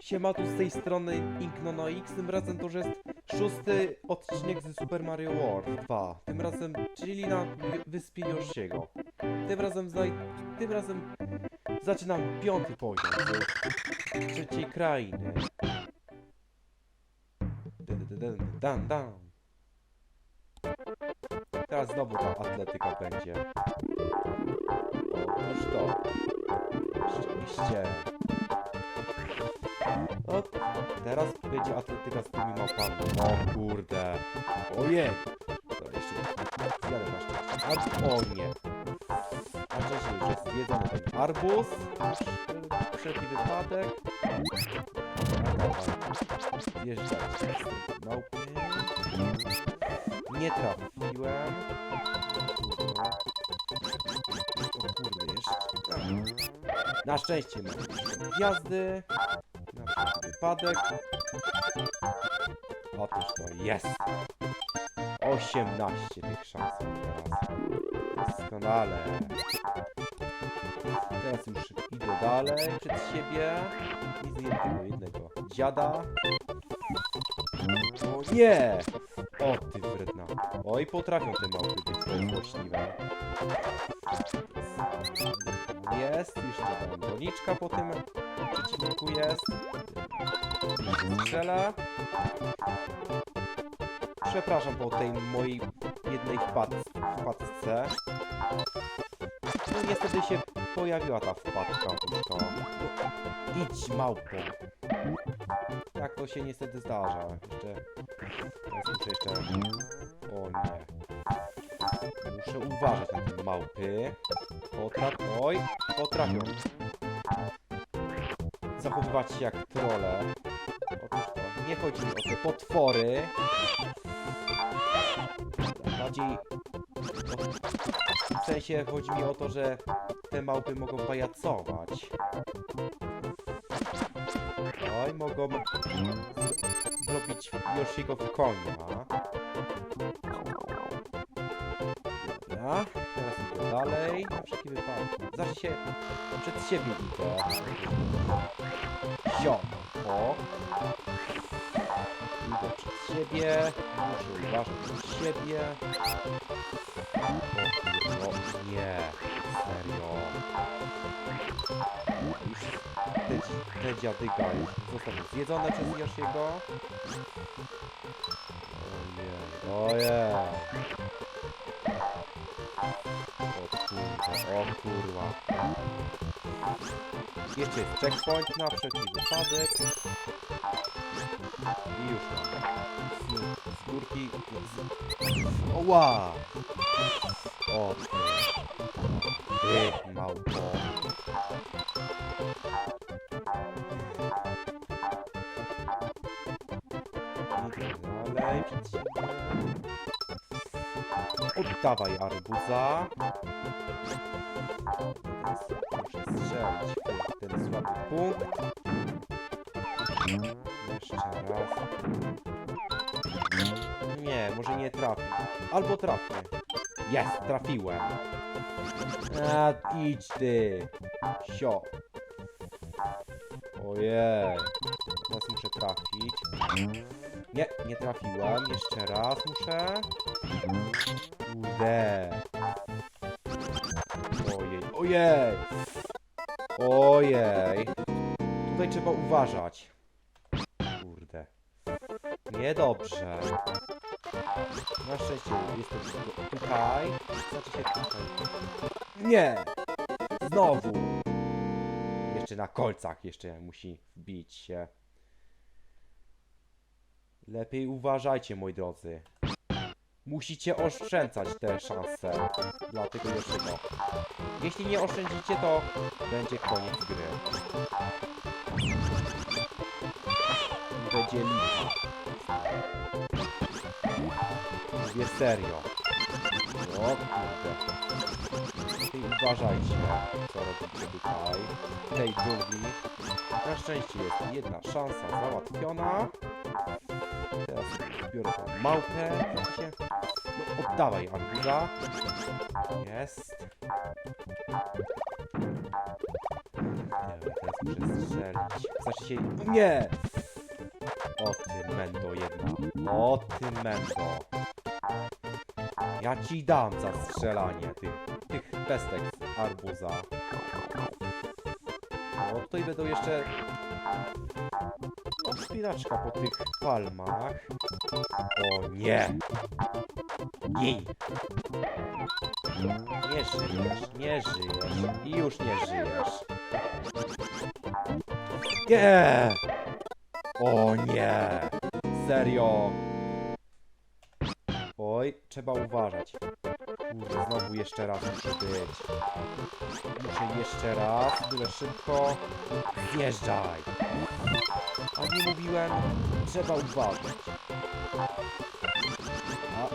Siema, tu z tej strony Inknonoix, tym razem to już jest szósty odcinek ze Super Mario World 2. Tym razem, czyli na wyspie Yoshiego. Tym razem, zaj... tym razem zaczynam piąty poziom z trzeciej krainy. Dun, dun. Teraz znowu ta atletyka będzie. Otóż to. Rzeczywiście. O, teraz będzie atletyka z tymi mapami. O kurde. Ojej. To jeszcze zjadę na szczęście. A, o nie. A wcześniej już jest zjedzony ten arbuz. Wszelki wypadek. Wjeżdżać. Małpy. Nie trafiłem. O kurde, jeszcze. Na szczęście gwiazdy. Wypadek. Otóż to jest. 18 tych szans teraz. Doskonale. Teraz już idę dalej przed siebie. I zjem tego jednego dziada. O nie! O ty wredna. Oj, potrafią te małpy być złośliwe. Jest, jeszcze tam doniczka po tym przeciwniku jest. Strzela. Przepraszam po tej mojej jednej wpadce. No niestety się pojawiła ta wpadka. No, idź małpo. Tak to się niestety zdarza. Jeszcze... Teraz jeszcze... O nie. Muszę uważać na te małpy. Potraf... Oj! Potrafią. Zachowywać się jak trole. Otóż to. Nie chodzi mi o te potwory. Bardziej... W sensie chodzi mi o to, że te małpy mogą pajacować. Oj, mogą zrobić Yoshiego w konia. Dobra, teraz idę dalej. Na wszelki wypadek. Zawsze się przed siebie idę. Ziom. O. Idę przed siebie. Muszę uważać przed siebie. O no nie. Serio. Te, dzi- te dziadyga zostaną zjedzone przez Yoshiego. Ojej, ojej. O kurwa, o kurwa. Jeszcze jest checkpoint na wszelki wypadek. I już mam. Z, górki. Oła! O ty. Ty, małpo. Przed siebie. Oddawaj arbuza. Muszę strzelić w ten słaby punkt. Jeszcze raz. Nie, może nie trafię. Albo trafię. Jest, trafiłem. A, idź ty. Sio. Ojej. Teraz muszę trafić. Nie, nie trafiłem. Jeszcze raz muszę. Kurde. Ojej, ojej. Ojej. Tutaj trzeba uważać. Kurde. Niedobrze. Na szczęście jestem tu- tutaj. Znaczy się tutaj. Nie! Znowu! Jeszcze na kolcach jeszcze musi wbić się. Lepiej uważajcie, moi drodzy. Musicie oszczędzać te szanse dla tego Yoshiego. Jeśli nie oszczędzicie, to będzie koniec gry. I Będzie lipa. Mówię serio. O kurde. I uważajcie, co robicie tutaj. W tej dżungli. Na szczęście jest jedna szansa załatwiona. Teraz biorę tą małpę. No, oddawaj arbuza. Jest. teraz muszę strzelić. Znaczy się... Nie! O ty mendo jedna. O ty mendo. Ja ci dam za strzelanie tych, tych pestek z arbuza. No tutaj będą jeszcze... Chwileczka po tych palmach. O nie! Gin! Nie żyjesz, nie żyjesz i już nie żyjesz. Nie! O nie! Serio! Oj, trzeba uważać. Kurde, znowu jeszcze raz muszę być. Muszę jeszcze raz, byle szybko. Zjeżdżaj! A nie mówiłem, trzeba uważać.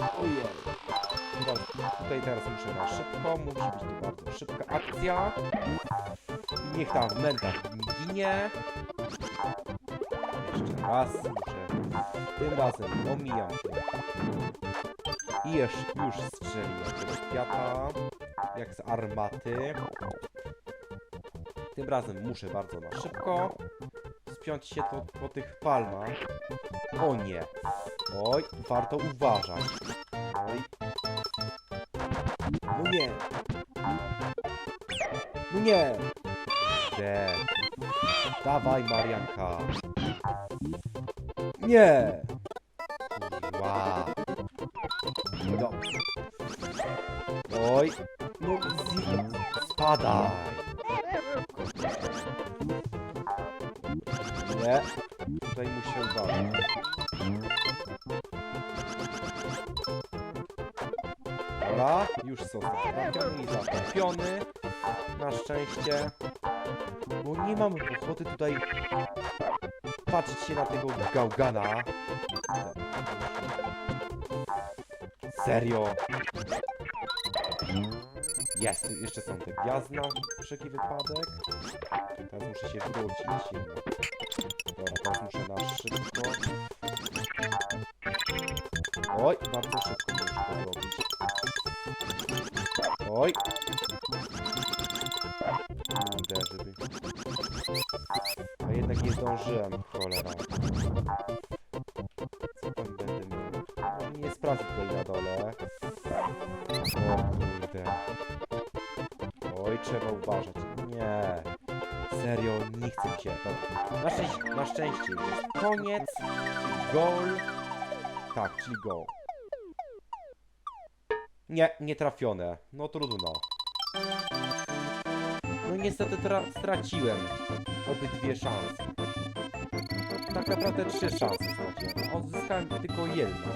A, ojej. Dobra, tutaj teraz muszę na szybko, musi być to bardzo szybka akcja. I niech ta menta mi ginie. Jeszcze raz muszę. Tym razem omijam. I już, już strzeliłem tego kwiata, jak z armaty. Tym razem muszę bardzo na szybko spiąć się to po tych palmach. O nie. Oj, warto uważać. Oj. No nie. No nie. Gdzie? Dawaj, Marianka. Nie. Tutaj patrzeć się na tego gałgana. Serio. Jest, jeszcze są te gwiazdy na wszelki wypadek. Teraz muszę się wrócić. Dobra, teraz muszę na szybko. Oj, bardzo szybko muszę to zrobić. Oj. Zdążyłem, cholera. Co tam będę miał? Nie sprawdzę tutaj na dole. O kurde. Oj, trzeba uważać. Nie. Serio, nie chcę mi się. Dobra. Na, szczęście, na szczęście jest koniec. Czyli gol. Tak, czyli gol. Nie, nie trafione. No trudno. No niestety tra- straciłem obydwie szanse. Tak naprawdę trzy szanse straciłem. Odzyskałem tylko jedno.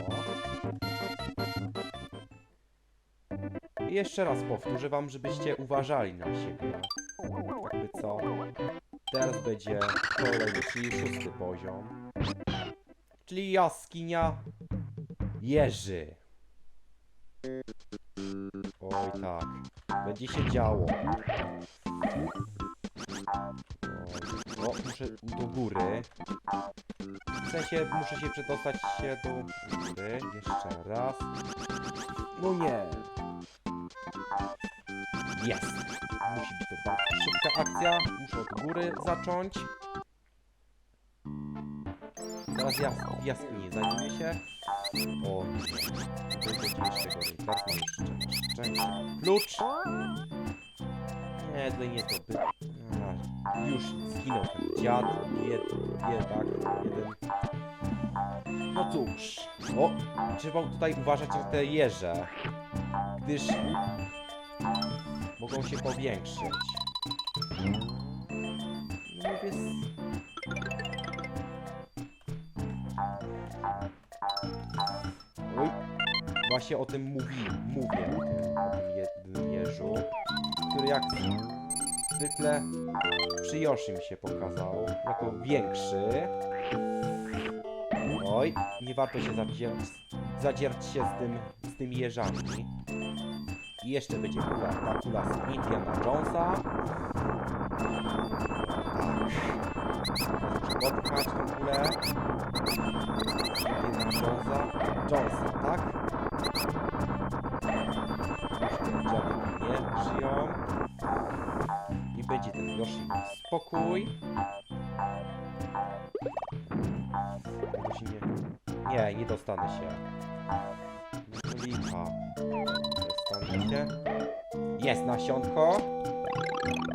I jeszcze raz powtórzę wam, żebyście uważali na siebie. Jakby co. Teraz będzie kolejny, czyli szósty poziom. Czyli jaskinia Jerzy. Oj tak. Będzie się działo. Oj. O, muszę do góry. W sensie muszę się przedostać się do góry. Jeszcze raz. No nie. Jest. Musi być to bardzo szybka akcja. Muszę od góry zacząć. Teraz ja w jaskini zajmuję się. O nie. To będzie jeszcze gorzej. Teraz mam jeszcze. Klucz. Nie, tutaj nie to by... Już zginął ten dziad. Jed, biedak. Jeden. No cóż. O, trzeba tutaj uważać na te jeże. Gdyż mogą się powiększyć. No więc... Oj, właśnie o tym mówi, mówię, o tym, o tym jednym jeżu, który jak zwykle przy Yoshi mi się pokazał, jako większy. Oj, nie warto się zadzierać, zadzierać się z, tym, z tymi jeżami. I jeszcze będzie kula, ta kula z Indiana Jonesa. Odpchać tą kulę. Indiana Jonesa. Jonesa, tak? Będzie ten Yoshi spokój. Nie... Nie, nie dostanę się. No licha. Dostanę się. Jest nasionko.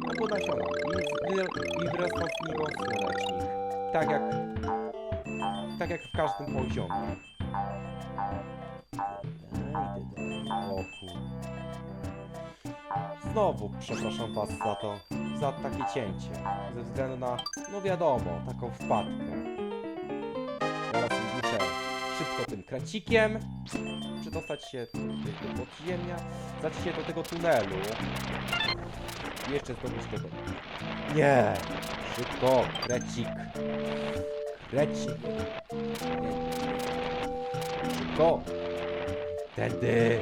Albo nasiona. I, i wyrasta z niego słonecznik. Tak jak... Tak jak w każdym poziomie. Znowu przepraszam was za to, za takie cięcie. Ze względu na, no wiadomo, taką wpadkę. Teraz muszę szybko tym kracikiem przedostać się do tego podziemia, zdać się do tego tunelu. I jeszcze zdobyć tego. Nie! Szybko, krecik. Krecik. Szybko. Tędy.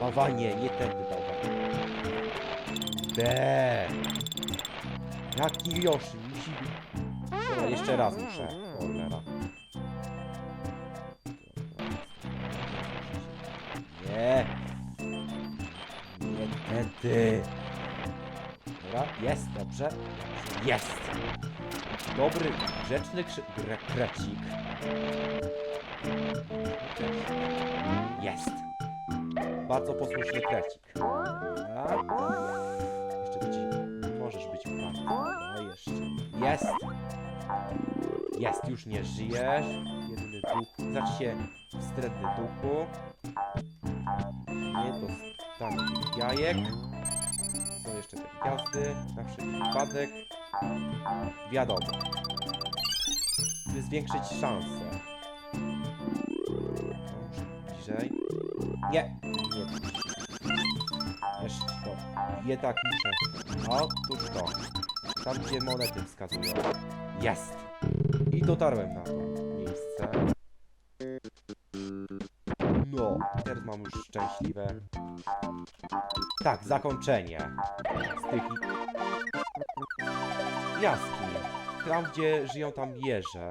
Bawanie, nie tędy bawanie. De. Jaki Yoshi musi być. Dobra, jeszcze raz muszę. Cholera. Nie. Nie tędy. Dobra, jest, dobrze. Jest. Dobry, grzeczny krzy... Gre krecik. Jest. Bardzo posłuszny krecik. Dobra. Jest. Jest, już nie żyjesz. Jedyny duch. Zacz się wstrętny duchu. Nie dostanę tych jajek. Są jeszcze te gwiazdy. Na wszelki wypadek. Wiadomo. By zwiększyć szanse. Może bliżej. Nie, nie. Jeszcze to. Je tak muszę. Otóż to. Tam gdzie monety wskazują. Jest. I dotarłem na to miejsce. No, teraz mam już szczęśliwe. Tak, zakończenie. Z tych. Tam, gdzie żyją tam wieże.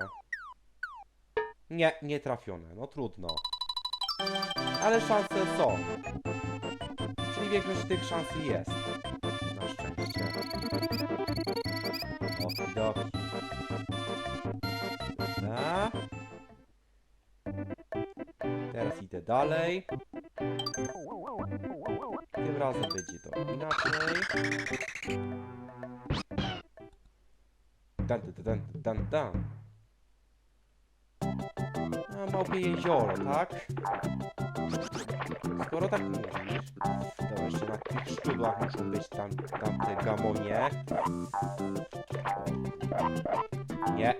Nie, nie trafione. No trudno. Ale szanse są. Czyli większość tych szans jest. Dalej. Tym razem będzie to inaczej. Dan, dan, dan, dan. A, małpie jezioro, tak? Skoro tak mówisz, to jeszcze na tych szczudłach muszą być tam, tamte gamonie. Nie.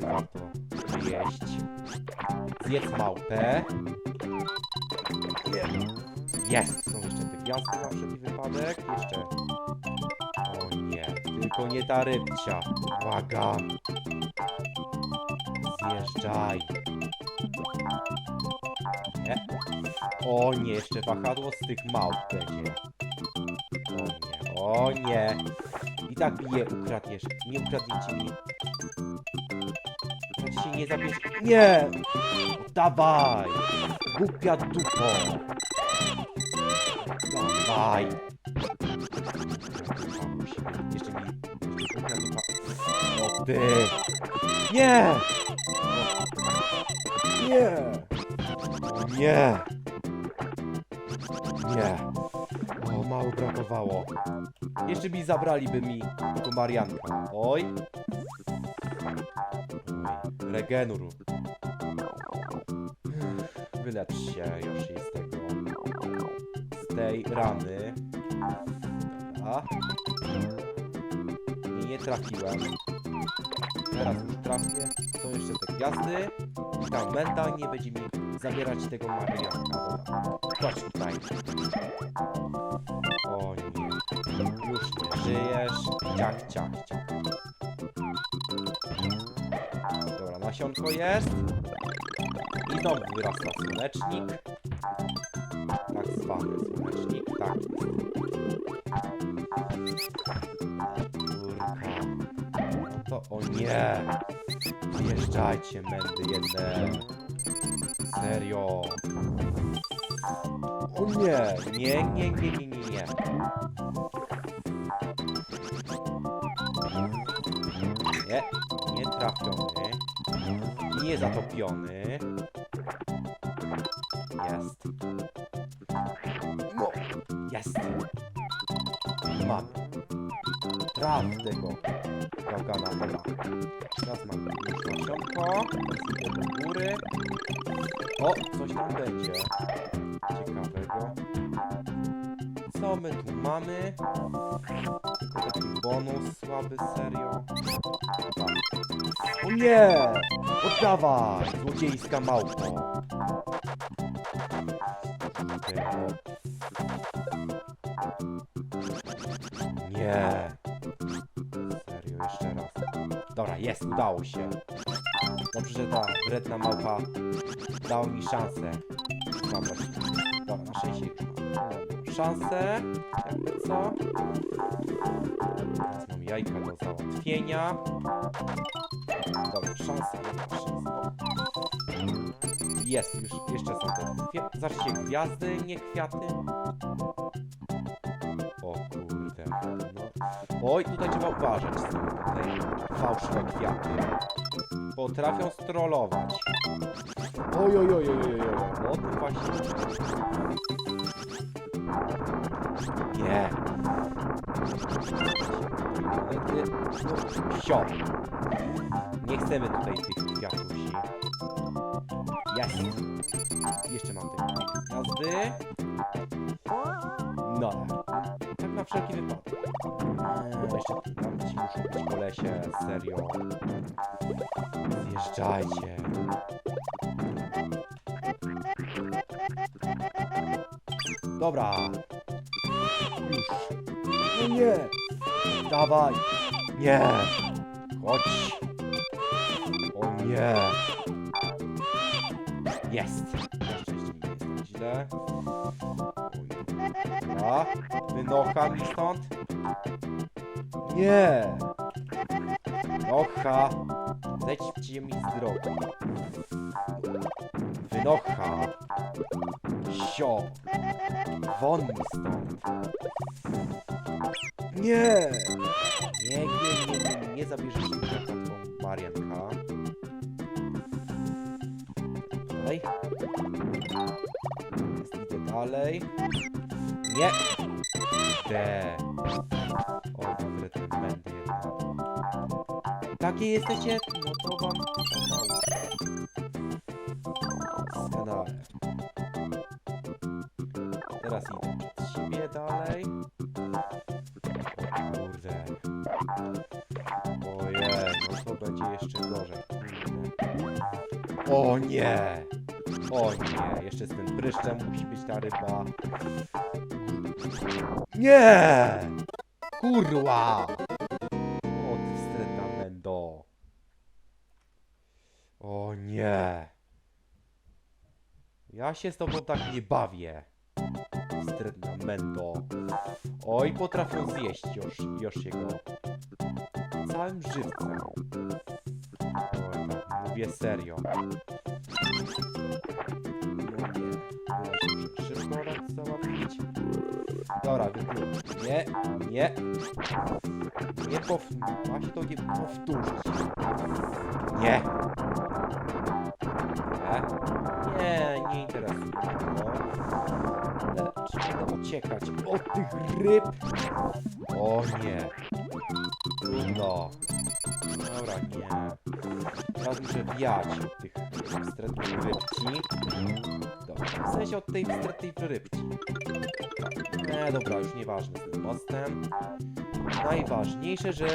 Warto jeść. Zjedz małpę. Jest! Są jeszcze te gwiazdy na wszelki wypadek. Jeszcze. O nie, tylko nie ta rybcia. Błagam. Zjeżdżaj. Nie. O nie, jeszcze wahadło z tych małp będzie. O nie, o nie. I tak je ukradniesz. Nie ukradniecie mi. Znaczy się nie zabierz. Nie! Dawaj! Głupia dupo! Dawaj! Jeszcze mi... Głupia dupa. O ty! Nie! Nie! O nie! Nie! O, mało brakowało. Jeszcze mi zabraliby mi tego Marianka. Oj! Oj. Wylecz się już z tego. Z tej rany. Dobra. Nie trafiłem. Teraz już trafię. Są jeszcze te gwiazdy. I tam Menda nie będzie mi zabierać tego Marianka. Chodź tutaj. O nie. Już nie żyjesz. Ciach, ciach, ciach. Dobra, nasionko jest. Znowu wyrasta słonecznik. Tak zwany słonecznik, tak. No to o nie. Wjeżdżajcie mędy jedne. Serio. O nie, nie, nie, nie, nie, nie, nie. Nie trafiony. Nie zatopiony. Tego gałgana, dobra. Teraz mam już nasionko. Idę do góry. O, coś tam będzie. Ciekawego. Co my tu mamy? Taki bonus słaby, serio. O nie! Oddawaj! Złodziejska małpo! Tego. Jest, udało się. Dobrze, że ta wredna małpa dała mi szansę. Dobra, dobra na mam szansę. Jakby co? Teraz mam jajka do załatwienia. Dobra, szansa, szansa. Jest, już, jeszcze są te. Zobaczcie, gwiazdy, nie kwiaty. Oj, tutaj trzeba uważać z te fałszywe kwiaty. Potrafią strollować. Oj, oj, oj, oj, oj, oj. No to właśnie. Nie. No, Sio. Nie chcemy tutaj tych kwiatusi. Jest. Jeszcze mam te gwiazdy. No. Wszelki wypadek. Tam ci muszą być po lesie, serio. Zjeżdżajcie. Dobra. Już. No nie. Dawaj. Nie. Chodź. O nie. Jest. Na szczęście nie jest źle. Dobra. Wynocha mi stąd. Nie. Wynocha. Zejdźcie mi z drogi. Wynocha. Sio. Won mi stąd. Nie. Nie, nie, nie, nie, nie zabierzesz mi taką Marianka. Dalej. Jest, idę dalej. Nie. Te. O, dobre ten będę jednak. Takie jesteście? No to wam. Doskonale. Teraz idę przed siebie dalej. O kurde. Ojej, no to będzie jeszcze gorzej. Kurde. O nie! O nie, jeszcze z tym pryszczem musi być ta ryba. Nie! Kurwa! O, ty mendo. O nie! Ja się z tobą tak nie bawię. Wstrętna mendo. Oj, potrafią zjeść już, już jego. Całym żywcem. Oj, mówię serio. Nie, nie. Nie pow... Ma to nie powtórzyć. Nie. Nie, nie, nie interesuje. Lecz będę uciekać od tych ryb. O nie. No. Dobra, nie. Teraz muszę od tych wstrętnych rybci. Dobra, w sensie od tej wstrętnej rybci. Nie, dobra, już nieważne z tym mostem. Najważniejsze, że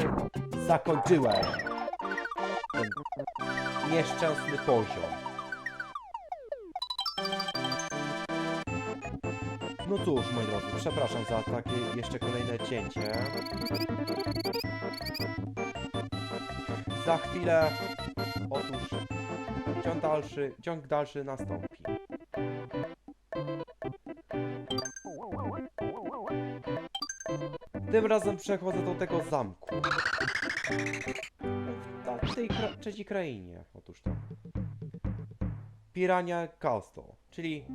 zakończyłem ten nieszczęsny poziom. No cóż, moi drodzy, przepraszam za takie jeszcze kolejne cięcie. Za chwilę, otóż, ciąg dalszy, ciąg dalszy nastąpi. Tym razem przechodzę do tego zamku. W tej kra trzeciej krainie. Otóż to. Pirania Castle, czyli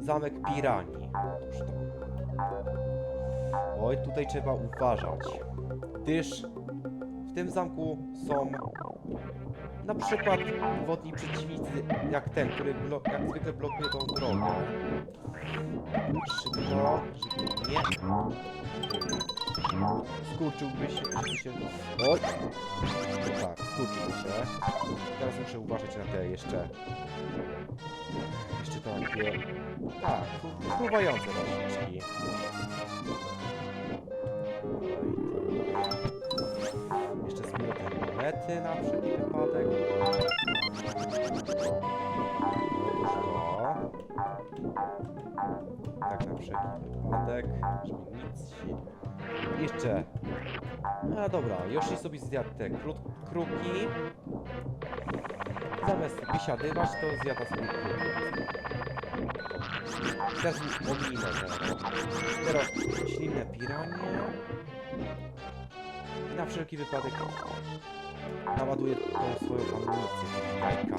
zamek Piranii. Otóż to. Oj, tutaj trzeba uważać. Gdyż w tym zamku są na przykład wodni przeciwnicy, jak ten, który jak zwykle blokuje tą drogę. Szybko, żeby nie... Skurczyłby się, żeby się... Oj! Tak, skurczyłby się. Teraz muszę uważać na te jeszcze... Jeszcze takie... Tak, fru- fruwające roślinki. Na wszelki wypadek. Tak na wszelki wypadek, żeby nic się... Jeszcze... A dobra, Yoshi sobie zjadł te krut, kruki. Zamiast wysiadywać, to zjada sobie kruki. Teraz mi ominę. Teraz ślinne piranie. I na wszelki wypadek naładuję tą swoją amunicję jajka.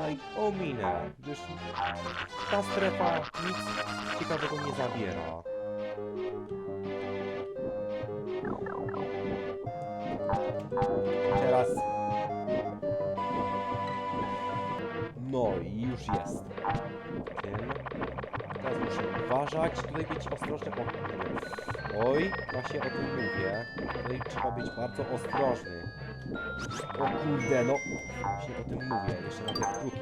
No i ominę, gdyż ta strefa nic ciekawego nie zabiera. Teraz... No i już jest. Teraz muszę uważać, tutaj być ostrożny. Oj, właśnie o tym mówię. Tutaj trzeba być bardzo ostrożny. O kurde, no. Właśnie o tym mówię. Jeszcze na te kruki.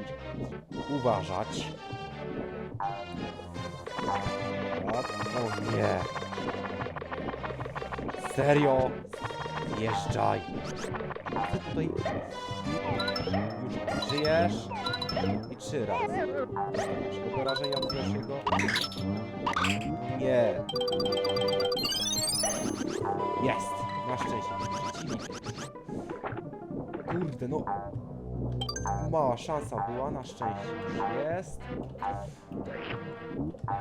Uważać. O nie. Serio? Jeżdżaj. Ty tutaj już żyjesz i trzy razy. Czy porażenia od pierwszego? Nie. Jest. Na szczęście. Kurde, no. Mała szansa była, na szczęście jest.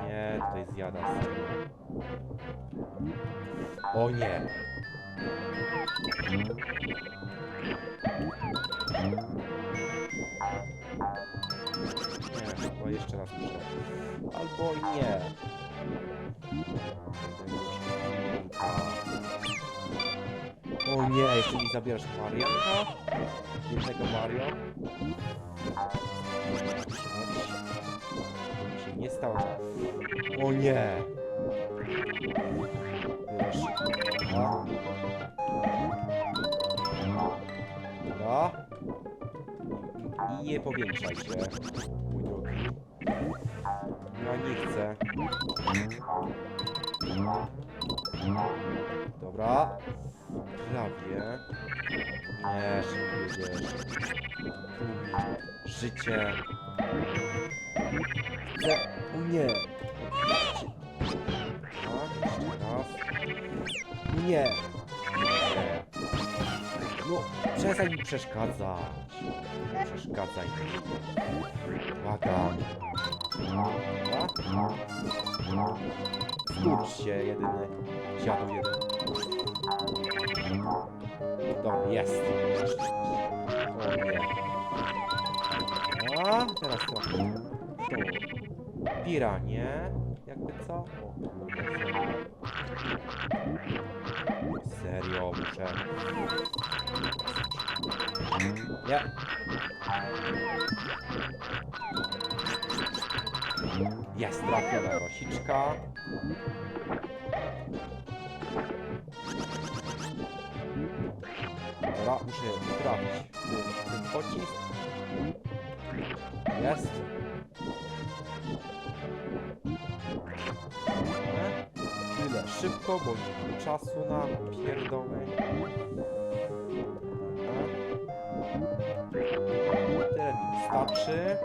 Nie, tutaj zjada serio. O nie. Chyba jeszcze raz muszę. Albo nie. O nie, jeszcze mi zabierasz Marianka? Jednego Mario? To się nie stało. O nie! Wiesz. I nie powiększaj się, Życie. Chcę... O nie. Nie. No, przestań mi przeszkadzać. Nie Przeszkadzaj. Błagam. Skurcz się, jedyny. Dziadu jeden. Dobra, jest. Piranie. Jakby co? O. Serio, muszę. Nie. Jest trafiona rosiczka. Dobra, muszę trafić ten pocisk. Jest. Tyle szybko, bo nie mam czasu na. Dobra. Tyle mi wystarczy.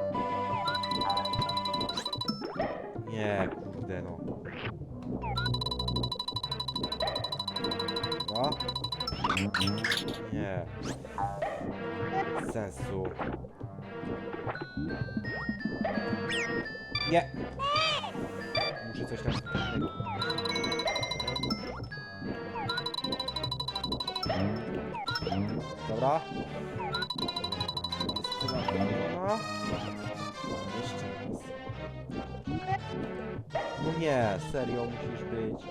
Nie, kurde no. Dobra. Nie. Sensu. Nie. Muszę coś tam. Dobra. Jest trafiona. Jeszcze raz. No nie, serio musisz być.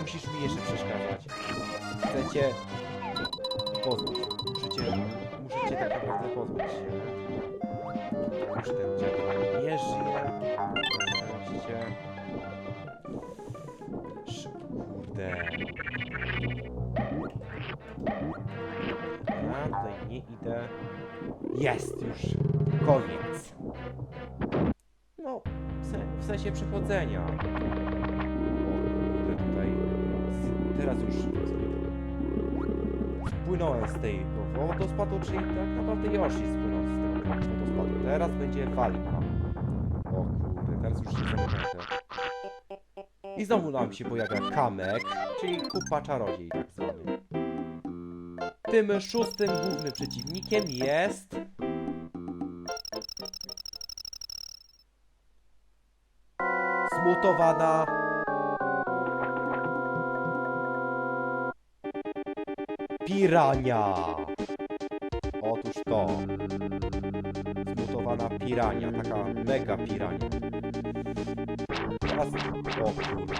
Musisz mi jeszcze przeszkadzać. Chcecie pozbyć. Musicie, musicie tak naprawdę pozbyć się. Już ten dziadek nie żyje. Oczywiście. Kurde. Ja tutaj nie idę. Jest już. Koniec. No, w, w sensie przechodzenia. O kurde, tutaj. Teraz już spłynąłem z tego wodospadu, czyli tak naprawdę Yoshi spłynął z tego wodospadu. Teraz będzie walka. O kurde, teraz już się zamknięte. I znowu nam się pojawia Kamek, czyli kupa czarodziej tak zwany. Tym szóstym głównym przeciwnikiem jest... Zmutowana... Pirania! Otóż to. Pirania, taka mega pirania. Teraz... O kurde.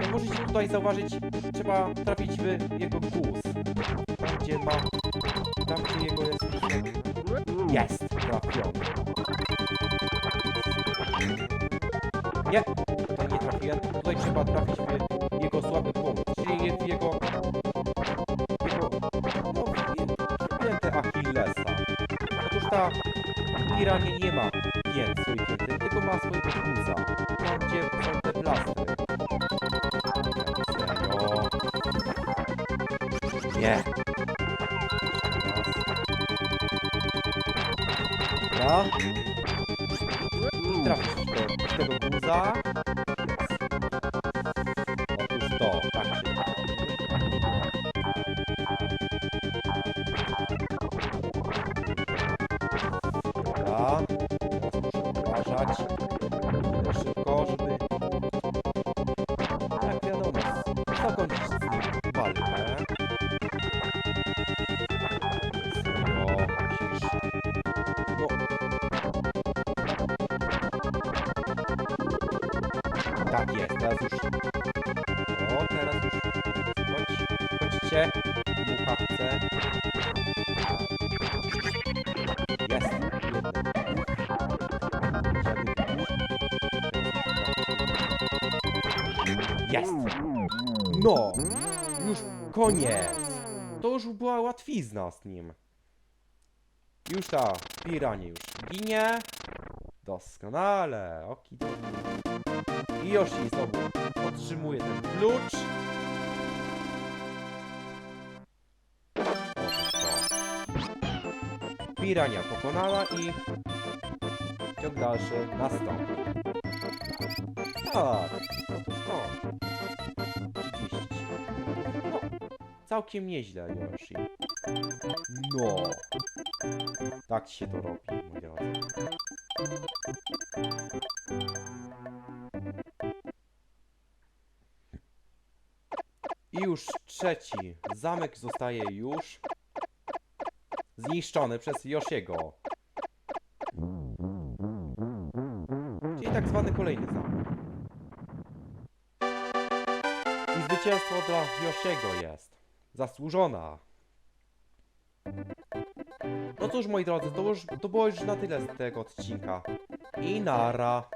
Jak możecie tutaj zauważyć, trzeba trafić w jego guz. Tam gdzie ma... Tam gdzie jego jest... Jest! Trafiony. Nie! Tutaj nie trafiłem. Tutaj trzeba trafić w jego słaby punkt. Czyli w. Jego... Muszę uważać. Szybko, żeby... Jak wiadomo, zakończyć walkę. Tak jest, teraz już... koniec. To już była łatwizna z nim. Już ta piranie już ginie. Doskonale. Oki. I Yoshi znowu otrzymuje ten klucz. Pirania pokonana i ciąg dalszy nastąpi. Tak, otóż to. Całkiem nieźle, Yoshi. No. Tak się to robi, moi drodzy. I już trzeci zamek zostaje już zniszczony przez Yoshiego. Czyli tak zwany kolejny zamek. I zwycięstwo dla Yoshiego jest. Zasłużona. No cóż moi drodzy, to, już, to było już na tyle z tego odcinka. I nara.